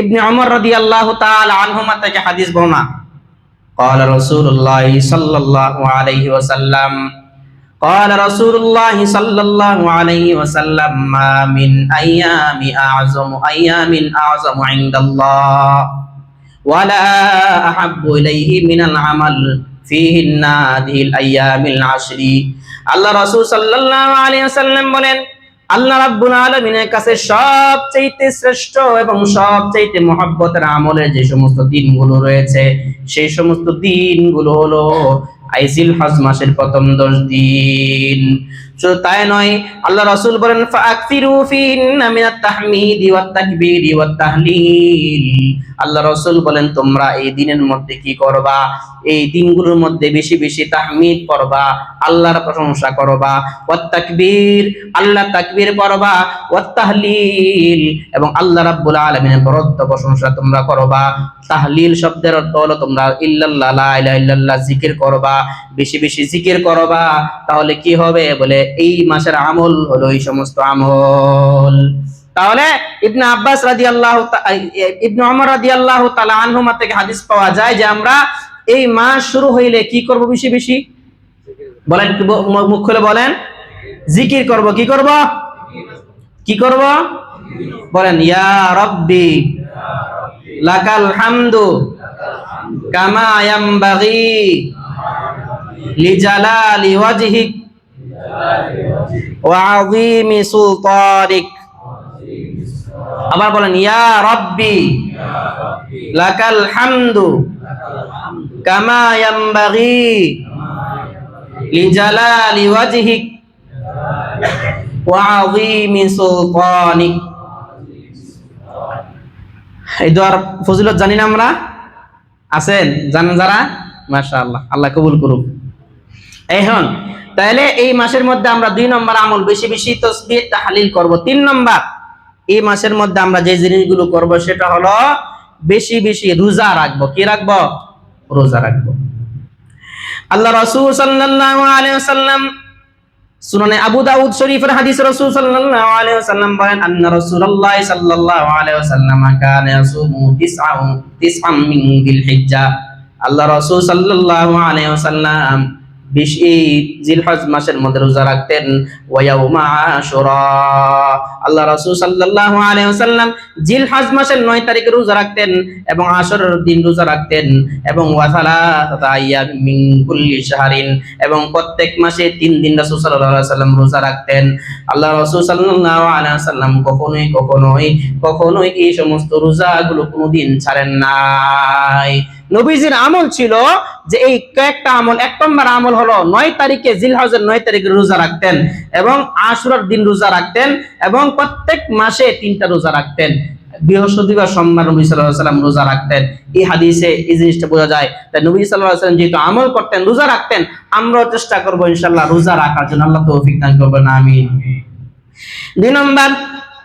ইবনে ওমর রাদিয়াল্লাহু তাআলা আনহুমা থেকে হাদিস বর্ণনা قال رسول الله صلى الله عليه وسلم قال رسول الله صلى الله عليه وسلم ما من أيام أعظم أيام أعظم عند الله ولا أحب إليه من العمل فيهن هذه الأيام العشر আল্লাহ রাসূল সাল্লাল্লাহু আলাইহি ওয়াসাল্লাম বলেন আল্লাহ রাব্বুল আলামিনের কাছে সবচেয়ে শ্রেষ্ঠ এবং সবচেয়ে মহব্বতের আমলের যে সমস্ত দিনগুলো রয়েছে, সেই সমস্ত দিনগুলো হলো আইসিল হজ মাসের প্রথম দশ দিন। শুধু তাই নয়, আল্লাহ রাসূল বলেন আল্লাহ রাসূল বলেন, তোমরা এই দিনের মধ্যে কি করবা? এই দিনগুলোর মধ্যে বেশি বেশি তাহমিদ করবা আল্লাহর প্রশংসা করবা, ওয়াত তাকবীর আল্লাহ তাকবীর করবা ওয়াত তাহলিল এবং আল্লাহ রাব্বুল আলামিনের বরত্ব প্রশংসা তোমরা করবা। তাহলিল শব্দের অর্থ হলো তোমরা ইল্লাল্লাহ, লা ইলাহা ইল্লাল্লাহ জিকির করবা বেশি বেশি জিকির করবা তাহলে কি হবে? বলে, এই মাসের আমল হলো এই সমস্ত আমল। তাহলে ইবনে আব্বাস রাদিয়াল্লাহু তা- ইবনে ওমর রাদিয়াল্লাহু তাআলা আনহুমা থেকে হাদিস পাওয়া যায় যে আমরা এই মাস শুরু হইলে কি করব বেশি বেশি? বলেন মুখ খুলে বলেন। জিকির করব, কি করব? কি করব? বলেন, ইয়া রব্বি লাকাল হামদু কামা ইয়ামবাগি ওয়াজহিক ওয়া আযীমি সুলতানিক। আবার বলেন, ইয়া রব্বি, লাকাল হামদু কামা ইয়ামবাগি লিজালালি ওয়াজহিক ওয়া আযীমি সুলতানিক। এই দোয়ার ফজিলত জানি না আমরা? আছেন? জানেন যারা? মাশাআল্লাহ, আল্লাহ কবুল করুক। এখন, তাহলে এই মাসের মধ্যে আমরা দুই নম্বর আমল বেশি বেশি তসবিহ তাহলিল করব। তিন নম্বর, এই মাসের মধ্যে আমরা যে জিনিসগুলো করব সেটা হলো বেশি বেশি রোজা রাখব। কি রাখব? রোজা রাখব। আল্লাহ রাসূল সাল্লাল্লাহু আলাইহি ওয়াসাল্লাম সুনানে আবু দাউদ শরীফের হাদিস রাসূল সাল্লাল্লাহু আলাইহি ওয়াসাল্লাম বলেন, আন্না রাসূলুল্লাহ সাল্লাল্লাহু আলাইহি ওয়াসাল্লাম কানা ইয়াসুমু তিসআ তিসআম মিন দিল হিজ্জা। আল্লাহ রাসূল সাল্লাল্লাহু আলাইহি ওয়াসাল্লাম বিশ এই জিলহজ মাসের মধ্যে রোজা রাখতেন। ওয়া ইয়াউমা আশুরা। আল্লাহ রাসূল সাল্লাল্লাহু আলাইহি ওয়াসাল্লাম জিলহজ মাসের 9 তারিখে রোজা রাখতেন এবং আশুরার দিন রোজা রাখতেন। এবং আইয়াম মিন কুল্লি শাহরিন। এবং প্রত্যেক মাসে তিন দিন রাসূল সাল্লাল্লাহু আলাইহি ওয়াসাল্লাম রোজা রাখতেন। আল্লাহ রাসূল সাল্লাল্লাহু আলাইহি ওয়াসাল্লাম কখনোই কখনোই কখনোই এই সমস্ত রোজাগুলো কোনোদিন ছাড়েন নাই। নবীজির আমল ছিল যে এই কয়েকটা আমল, এক নম্বর আমল হলো নয় তারিখে জিলহজের নয় তারিখে রোজা রাখতেন এবং আশুরার দিন রোজা রাখতেন এবং প্রত্যেক মাসে তিনটা রোজা রাখতেন। বৃহস্পতিবার, সোমবার নবী সাল্লাম রোজা রাখতেন। এই হাদিসে এই জিনিসটা বোঝা যায় তাই নবী সাল্লাম যেহেতু আমল করতেন, রোজা রাখতেন, আমরাও চেষ্টা করব ইনশাল্লাহ রোজা রাখার জন্য। আল্লাহ তৌফিক দান করবেন আমি দুই নম্বর,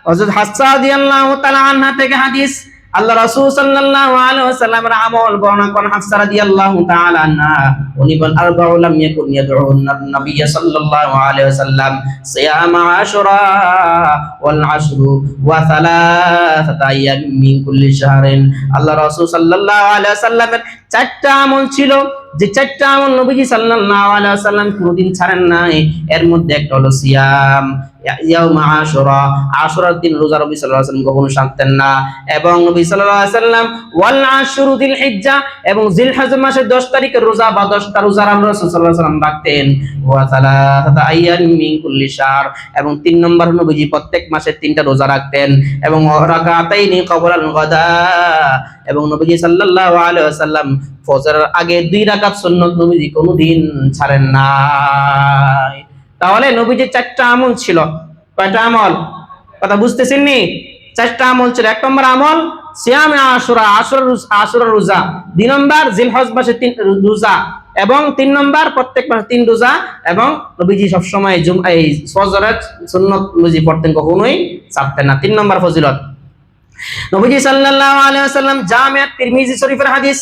হযরত হাফসা রাদিয়াল্লাহু তাআলা থেকে হাদিস আল্লাহ রাসূল সাল্লাল্লাহু আলাইহি ওয়াসাল্লামের আমল বর্ণনা করেন হাফসা রাদিয়াল্লাহু তাআলা আনহা। উনি বলেন, আরবাউ লাম ইয়াকুন ইয়াদউন নবী সাল্লাল্লাহু আলাইহি ওয়াসাল্লাম সিয়াম আশুরা ওয়াল আশরু ওয়া সালাসাতা আইয়াম মিন কুল্লি শাহরিন। আল্লাহ রাসূল সাল্লাল্লাহু আলাইহি ওয়াসাল্লামের চারটা আমল ছিল। যে চারটা আমল নবীজি সাল্লাল্লাহু আলাইহি ওয়াসাল্লাম কোনোদিন ছাড়েন নাই। এর মধ্যে একটা হলো সিয়াম। না। এবং মাসের 10 তারিখের রোজা বা 10 রোজা আমরা রাসূল সাল্লাল্লাহু আলাইহি ওয়াসাল্লাম রাখতেন। এবং প্রত্যেক মাসে তিনটা রোজা রাখতেন। এবং নবীজি ওয়াসাল্লাম ফজরের আগে দুই রাকাত সুন্নত নবীজি কোনোদিন ছাড়েন নাই। তাহলে নবীজির চারটা আমল ছিল। কয়টা আমল? কথা বুঝতেছেন নি চারটা আমল ছিল। এক নম্বর আমল, সিয়ামে আশুরা আশুরা আশুরা রোজা। দুই নম্বর, জিলহজ মাসে তিন রোজা। এবং তিন নম্বর, প্রত্যেক মাসে তিন রোজা। এবং নবীজি সবসময় জুম এই ফজরের সুন্নত নবীজি পড়তেন কখনোই ছাড়তেন না। তিন নম্বর ফজিলত। নবীজি সাল্লাল্লাহু আলাইহি ওয়াসাল্লাম জামিআত তিরমিজি শরীফের হাদিস।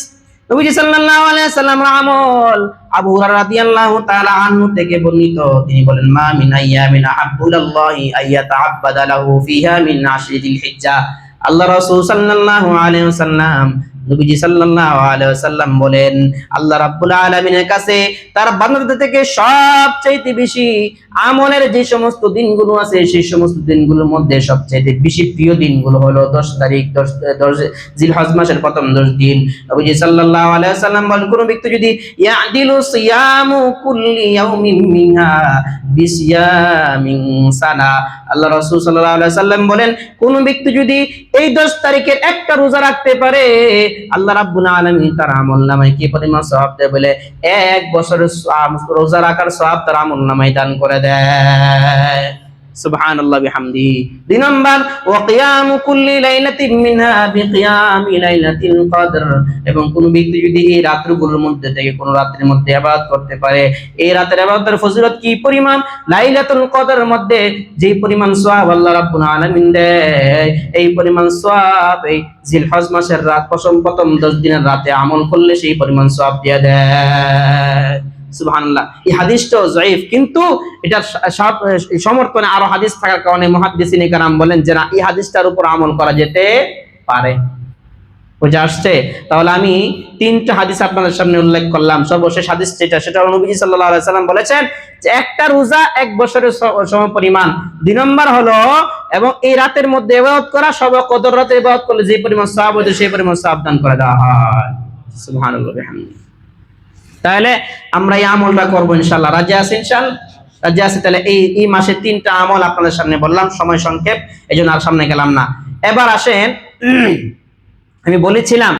নবীজি সাল্লাল্লাহু আলাইহি ওয়াসাল্লামের আমল আবু রাদিয়াল্লাহু তাআলা আনহু থেকে বর্ণিত। তিনি বলেন, মা মিন আইয়ামিন আহাব্বু ইলাল্লাহি আইয়াতাআব্বাদা লাহু ফিহা মিন আশরি যিল হিজ্জা। আল্লাহ রাসূল সাল্লাল্লাহু আলাইহি ওয়াসাল্লাম নবীজি সাল্লাল্লাহু আলাইহি ওয়াসাল্লাম বলেন, আল্লাহ রাব্বুল আলামিনের কাছে তার বান্দাদের থেকে সবচেয়ে বেশি আমলের যে সমস্ত দিনগুলো আছে, সেই সমস্ত দিনগুলোর মধ্যে সবচেয়ে বেশি প্রিয় দিনগুলো হলো 10 তারিখ 10 10 জিলহজ মাসের প্রথম 10 দিন। নবীজি সাল্লাল্লাহু আলাইহি ওয়াসাল্লাম বলেন, কোন ব্যক্তি যদি ইয়াদিলু সিয়ামু কুল্লি ইয়াউমিন মিনহা বিসিয়ামিন সানা। আল্লাহ রাসূল সাল্লাল্লাহু আলাইহি ওয়াসাল্লাম বলেন, কোন ব্যক্তি যদি এই 10 তারিখের একটা রোজা রাখতে পারে আল্লাহ রাব্বুল আলামিন তার আমলনামায় কি পরিমাণ সওয়াব দেয় বলে? এক বছরের রোজা রাখার সওয়াব তার আমলনামায় দান করে দেয়। এবং কোন ব্যক্তি যদি এই রাত্রিগুলোর মধ্যে থেকে কোন মধ্যে করতে পারে, এই রাতের কি পরিমাণ? লাইলাতুল মধ্যে যে পরিমাণ সওয়াব আল্লাহ রাব্বুল এই পরিমাণ সওয়াব এই মাসের রাত, প্রথম প্রথম 10 দিনের রাতে আমল করলে সেই পরিমাণ সওয়াব দিয়ে দেয়। বলেছেন একটা রোজা এক বছরের স- সম পরিমাণ। দুই নম্বর হলো, এবং এই রাতের মধ্যে করা, সব কদর রাতে করলে যে পরিমাণ হতো সেই পরিমাণ সাবধান করে দেওয়া হয়। তাহলে আমরা এই আমলটা করব ইনশাল্লাহ রাজি আছে ইনশাল্লাহ রাজি আছে, তাহলে এই এই মাসে তিনটা আমল আপনাদের সামনে বললাম, সময় সংক্ষেপ এই আর সামনে গেলাম না। এবার আসেন, আমি বলেছিলাম